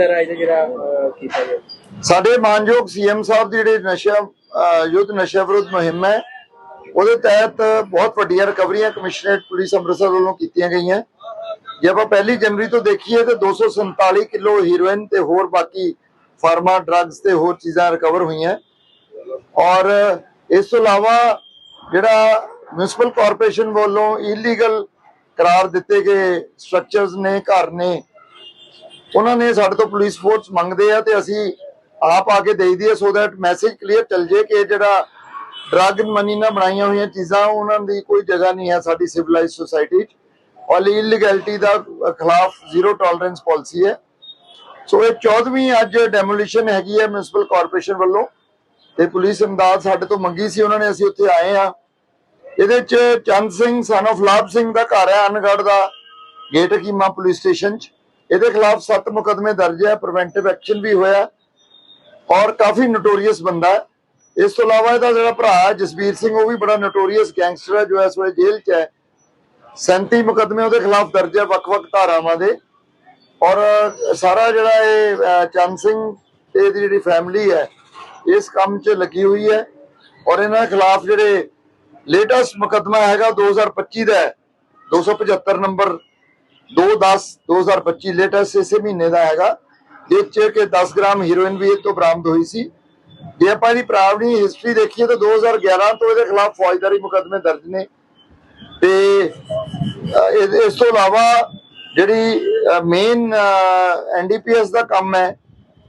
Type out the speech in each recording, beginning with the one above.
Sir ਅੱਜ ਜਿਹੜਾ ਅਹ, ਕੀਤਾ ਗਿਆ। ਸਾਡੇ ਮਾਨਯੋਗ ਸੀਐਮ ਸਾਹਿਬ ਦੀ ਜਿਹੜੇ ਨਸ਼ਾ ਅਹ, ਯੁੱਧ ਨਸ਼ਾ ਵਿਰੁੱਧ ਮੁਹਿੰਮ ਹੈ ਉਹਦੇ ਤਹਿਤ ਬਹੁਤ ਵੱਡੀਆਂ ਰਿਕਵਰੀਆਂ ਕਮਿਸ਼ਨਰੇਟ ਪੁਲਿਸ ਅੰਮ੍ਰਿਤਸਰ ਵੱਲੋਂ ਕੀਤੀਆਂ ਗਈਆਂ। ਜੇ ਆਪਾਂ ਪਹਿਲੀ ਜਨਵਰੀ ਤੋਂ ਦੇਖੀਏ ਤਾਂ 247 ਕਿਲੋ ਹੀਰੋਇਨ ਤੇ ਹੋਰ ਬਾਕੀ ਫਾਰਮਾ ਡਰੱਗਸ ਤੇ ਹੋਰ ਚੀਜ਼ਾਂ ਰਿਕਵਰ ਹੋਈਆਂ। ਔਰ ਇਸ ਤੋਂ ਇਲਾਵਾ ਜਿਹੜਾ ਮਿਊਨਿਸਪਲ ਕਾਰਪੋਰੇਸ਼ਨ ਵੱਲੋਂ ਇਲੀਗਲ ਕਰਾਰ ਦਿੱਤੇ ਗਏ ਸਟਰਕਚਰਸ ਨੇ ਘਰ ਨੇ ਉਹਨਾਂ ਨੇ ਸਾਡੇ ਤੋਂ ਪੁਲਿਸ ਫੋਰਸ ਮੰਗਦੇ ਆ ਤੇ ਅਸੀਂ ਆਪ ਆ ਕੇ ਦੇਈ ਦਈਏ ਸੋ ਦੈਟ ਮੈਸੇਜ ਕਲੀਅਰ ਚੱਲ ਜੇ ਕਿ ਜਿਹੜਾ ਡਰੱਗ ਮਨੀ ਨਾਲ ਬਣਾਈਆਂ ਹੋਈਆਂ ਚੀਜ਼ਾਂ, ਉਹਨਾਂ ਦੀ ਕੋਈ ਜਗ੍ਹਾ ਨਹੀਂ ਹੈ ਸਾਡੀ ਸਿਵਲਾਈਜ਼ਡ ਸੋਸਾਇਟੀ 'ਚ। ਔਰ ਇਲੀਗੈਲਿਟੀ ਦਾ ਖਿਲਾਫ ਜ਼ੀਰੋ ਟੋਲਰੈਂਸ ਪਾਲਿਸੀ ਹੈ। ਸੋ ਇਹ 14ਵੀਂ ਅੱਜ ਡੈਮੋਲੀਸ਼ਨ ਹੈਗੀ ਹੈ ਮਿਊਨਿਸਪਲ ਕਾਰਪੋਰੇਸ਼ਨ ਵੱਲੋਂ। ਤੇ ਪੁਲਿਸ ਇਮਦਾਦ ਸਾਡੇ ਤੋਂ ਮੰਗੀ ਸੀ, ਉਹਨਾਂ ਨੇ ਅਸੀਂ ਉੱਥੇ ਆਏ ਆ ਇਹਦੇ ਚ ਚੰਦ ਸਿੰਘ ਸਨ of ਲਾਭ ਸਿੰਘ ਦਾ ਘਰ ਹੈ ਅਨਗੜ ਦਾ। ਗੇਟ ਹਕੀਮਾ ਪੁਲਿਸ ਸਟੇਸ਼ਨ ਚ। ਇਹਦੇ ਖਿਲਾਫ 7 ਮੁਕਦਮੇ ਦਰਜ ਹੈ ਪ੍ਰੀਵੈਂਟਿਵ ਐਕਸ਼ਨ ਵੀ ਹੋਇਆ ਔਰ ਕਾਫੀ ਨੋਟੋਰੀਅਸ ਬੰਦਾ ਹੈ। ਇਸ ਤੋਂ ਇਲਾਵਾ ਇਹਦਾ ਜਿਹੜਾ ਭਰਾ ਹੈ ਜਸਵੀਰ ਸਿੰਘ ਉਹ ਵੀ ਬੜਾ ਨੋਟੋਰੀਅਸ ਗੈਂਗਸਟਰ ਹੈ ਜੋ ਇਸ ਵੇਲੇ ਜੇਲ੍ਹ 'ਚ ਹੈ। 37 ਮੁਕਦਮੇ ਉਹਦੇ ਖਿਲਾਫ ਦਰਜ ਹੈ ਵੱਖ-ਵੱਖ ਧਾਰਾਵਾਂ ਦੇ। ਔਰ ਸਾਰਾ ਜਿਹੜਾ ਇਹ ਅਹ, ਚੰਦ ਸਿੰਘ ਤੇ ਇਹਦੀ ਜਿਹੜੀ ਫੈਮਿਲੀ ਹੈ ਇਸ ਕੰਮ 'ਚ ਲੱਗੀ ਹੋਈ ਹੈ। ਔਰ ਇਹਨਾਂ ਦੇ ਖਿਲਾਫ ਜਿਹੜੇ ਲੇਟੈਸਟ ਮੁਕਦਮਾ ਹੈਗਾ 2025 ਦਾ ਹੈ 275 ਨੰਬਰ 210 2025 ਲੇਟੈਸਟ ਇਸੇ ਮਹੀਨੇ ਦਾ ਹੈਗਾ। ਜਿਸ 'ਚ ਕਿ 10 ਗ੍ਰਾਮ ਹੀਰੋਇਨ ਵੀ ਇਹ ਤੋਂ ਬਰਾਮਦ ਹੋਈ ਸੀ। ਜੇ ਆਪਾਂ ਇਹਦੀ ਪ੍ਰਾਵਣੀ ਹਿਸਟਰੀ ਦੇਖੀਏ ਤਾਂ 2011 ਤੋਂ ਇਹਦੇ ਖਿਲਾਫ ਫੌਜਦਾਰੀ ਮੁਕਦਮੇ ਦਰਜ ਨੇ। ਤੇ ਇਸ ਤੋਂ ਇਲਾਵਾ ਜਿਹੜੀ ਮੇਨ ਐਨਡੀਪੀਐਸ ਦਾ ਕੰਮ ਹੈ,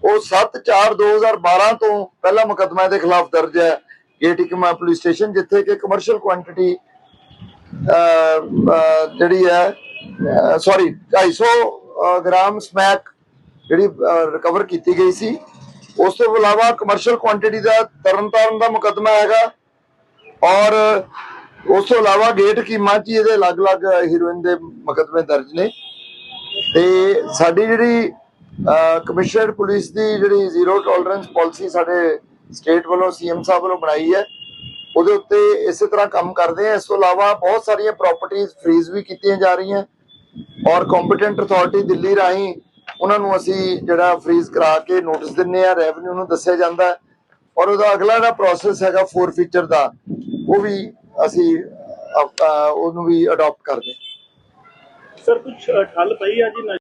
ਉਹ 7/4/2012 ਤੋਂ ਪਹਿਲਾ ਮੁਕਦਮਾ ਇਹਦੇ ਖਿਲਾਫ ਦਰਜ ਹੈ। ਗੇਟਿਕਮਾ ਪੁਲਿਸ ਸਟੇਸ਼ਨ, ਜਿੱਥੇ ਕਿ ਕਮਰਸ਼ੀਅਲ ਕੁਆਂਟੀਟੀ ਜਿਹੜੀ ਹੈ ਸੌਰੀ 250 ਅਹ, ਗ੍ਰਾਮ ਸਮੈਕ ਜਿਹੜੀ ਰਿਕਵਰ ਕੀਤੀ ਗਈ ਸੀ। ਉਸ ਤੋਂ ਇਲਾਵਾ ਕਮਰਸ਼ੀਅਲ ਕੁਆਂਟੀਟੀ ਦਾ ਤਰਨਤਾਰਨ ਦਾ ਮੁਕਦਮਾ ਹੈਗਾ। ਔਰ ਉਸ ਤੋਂ ਇਲਾਵਾ ਗੇਟ ਕੀਮਾ ਚ ਹੀ ਇਹਦੇ ਅਲੱਗ-ਅਲੱਗ ਹੀਰੋਇਨ ਦੇ ਮੁਕਦਮੇ ਦਰਜ ਨੇ। ਤੇ ਸਾਡੀ ਜਿਹੜੀ ਕਮਿਸ਼ਨਰ ਪੁਲਿਸ ਦੀ ਜਿਹੜੀ ਜ਼ੀਰੋ ਟੋਲਰੈਂਸ ਪਾਲਿਸੀ ਸਾਡੇ ਸਟੇਟ ਵੱਲੋਂ ਸੀਐਮ ਸਾਹਿਬ ਵੱਲੋਂ ਬਣਾਈ ਹੈ। ਉਹਦੇ ਉੱਤੇ ਇਸੇ ਤਰ੍ਹਾਂ ਕੰਮ ਕਰਦੇ ਆ। ਇਸ ਤੋਂ ਇਲਾਵਾ ਬਹੁਤ ਸਾਰੀਆਂ ਪ੍ਰਾਪਰਟੀਆਂ ਫ੍ਰੀਜ਼ ਵੀ ਕੀਤੀਆਂ ਜਾ ਰਹੀਆਂ। ਔਰ ਕੰਪੀਟੈਂਟ ਅਥਾਰਟੀ ਦਿੱਲੀ ਰਾਹੀਂ ਉਹਨਾਂ ਨੂੰ ਅਸੀਂ ਜਿਹੜਾ ਫ੍ਰੀਜ਼ ਕਰਾ ਕੇ ਨੋਟਿਸ ਦਿੰਨੇ ਆ ਰੈਵਨਿਊ ਨੂੰ ਦੱਸਿਆ ਜਾਂਦਾ ਔਰ ਉਹਦਾ ਅਗਲਾ ਜਿਹੜਾ ਪ੍ਰੋਸੈਸ ਹੈਗਾ ਫੋਰ ਫੀਚਰ ਦਾ, ਉਹ ਵੀ ਅਸੀਂ ਅਪ- ਉਹਨੂੰ ਵੀ ਅਡਾਪਟ ਕਰਦੇ ਸਰ ਕੁਝ ਠੱਲ ਪਈ ਆ ਜੀ